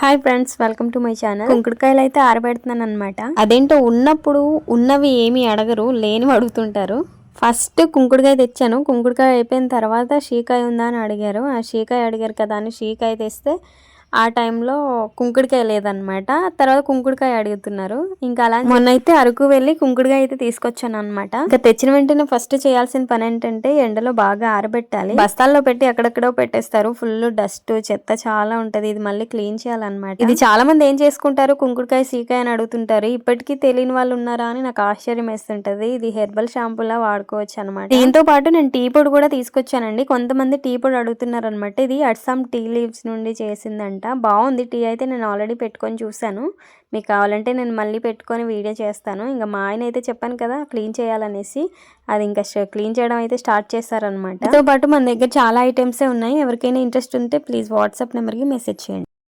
Hi friends welcome to my channel కుంకుడుకాయలు అయితే ఆరబెడుతున్నాను అనమాట అదేంటో ఉన్నప్పుడు ఉన్నవి ఏమి అడగరు లేనివి అడుగుతుంటారు. ఫస్ట్ కుంకుడుకాయ తెచ్చాను. కుంకుడుకాయ అయిపోయిన తర్వాత షీకాయ ఉందా అని అడిగారు. ఆ షీకాయ అడిగారు కదా అని షీకాయ తెస్తే ఆ టైంలో కుంకుడుకాయ లేదనమాట. తర్వాత కుంకుడుకాయ అడుగుతున్నారు. ఇంకా అలా మొన్న అయితే అరకు వెళ్ళి కుంకుడుకాయ అయితే తీసుకొచ్చాను అనమాట ఇంకా తెచ్చిన వెంటనే ఫస్ట్ చేయాల్సిన పని ఏంటంటే ఎండలో బాగా ఆరబెట్టాలి. బస్తాల్లో పెట్టి ఎక్కడెక్కడో పెట్టేస్తారు. ఫుల్ డస్ట్ చెత్త చాలా ఉంటది. ఇది మళ్ళీ క్లీన్ చేయాలన్నమాట ఇది చాలా మంది ఏం చేసుకుంటారు? కుంకుడుకాయ సీకాయ అని అడుగుతుంటారు. ఇప్పటికీ తెలియని వాళ్ళు ఉన్నారా అని నాకు ఆశ్చర్యం వేస్తుంటది. ఇది హెర్బల్ షాంపూలా వాడుకోవచ్చు అనమాట దీంతో పాటు నేను టీ పొడి కూడా తీసుకొచ్చానండి. కొంతమంది టీ పొడి అడుగుతున్నారు అనమాట ఇది అడ్సామ్ టీ లీవ్స్ నుండి చేసిందండి అనమాట బాగుంది టీ అయితే నేను ఆల్రెడీ పెట్టుకొని చూశాను. మీకు కావాలంటే నేను మళ్ళీ పెట్టుకొని వీడియో చేస్తాను. ఇంకా మా ఆయన అయితే చెప్పాను కదా క్లీన్ చేయాలనేసి. అది ఇంకా క్లీన్ చేయడం అయితే స్టార్ట్ చేస్తారనమాట తో పాటు మన దగ్గర చాలా ఐటమ్సే ఉన్నాయి. ఎవరికైనా ఇంట్రెస్ట్ ఉంటే ప్లీజ్ వాట్సాప్ నెంబర్కి మెసేజ్ చేయండి.